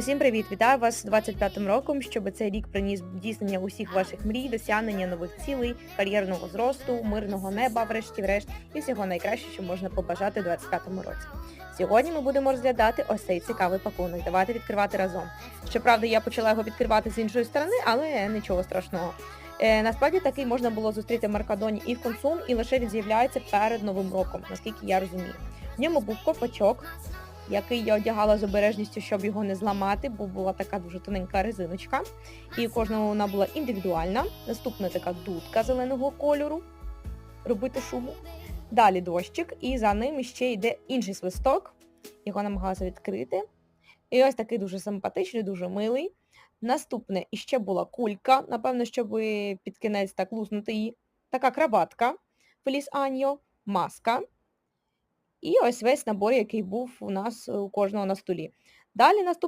Усім привіт! Вітаю вас з 25-м роком, щоб цей рік приніс здійснення усіх ваших мрій, досягнення нових цілей, кар'єрного зросту, мирного неба, врешті-врешт, і всього найкраще, що можна побажати у 25-му році. Сьогодні ми будемо розглядати ось цей цікавий пакунок. Давайте відкривати разом. Щоправда, я почала його відкривати з іншої сторони, але нічого страшного. Е, насправді такий можна було зустріти в Маркадоні і в Консум, і лише він з'являється перед новим роком, наскільки я розумію. В ньому був ковпачок, який я одягала з обережністю, щоб його не зламати, бо була така дуже тоненька резиночка. І кожного вона була індивідуальна. Наступна така дудка зеленого кольору, робити шуму. Далі дощик, і за ним ще йде інший свисток. Його намагалася відкрити. І ось такий дуже симпатичний, дуже милий. Наступне іще була кулька, напевно, щоб під кінець так луснути її. Така краватка Феліс Аньо, маска. І ось весь набор, який був у нас у кожного на столі. Далі наступний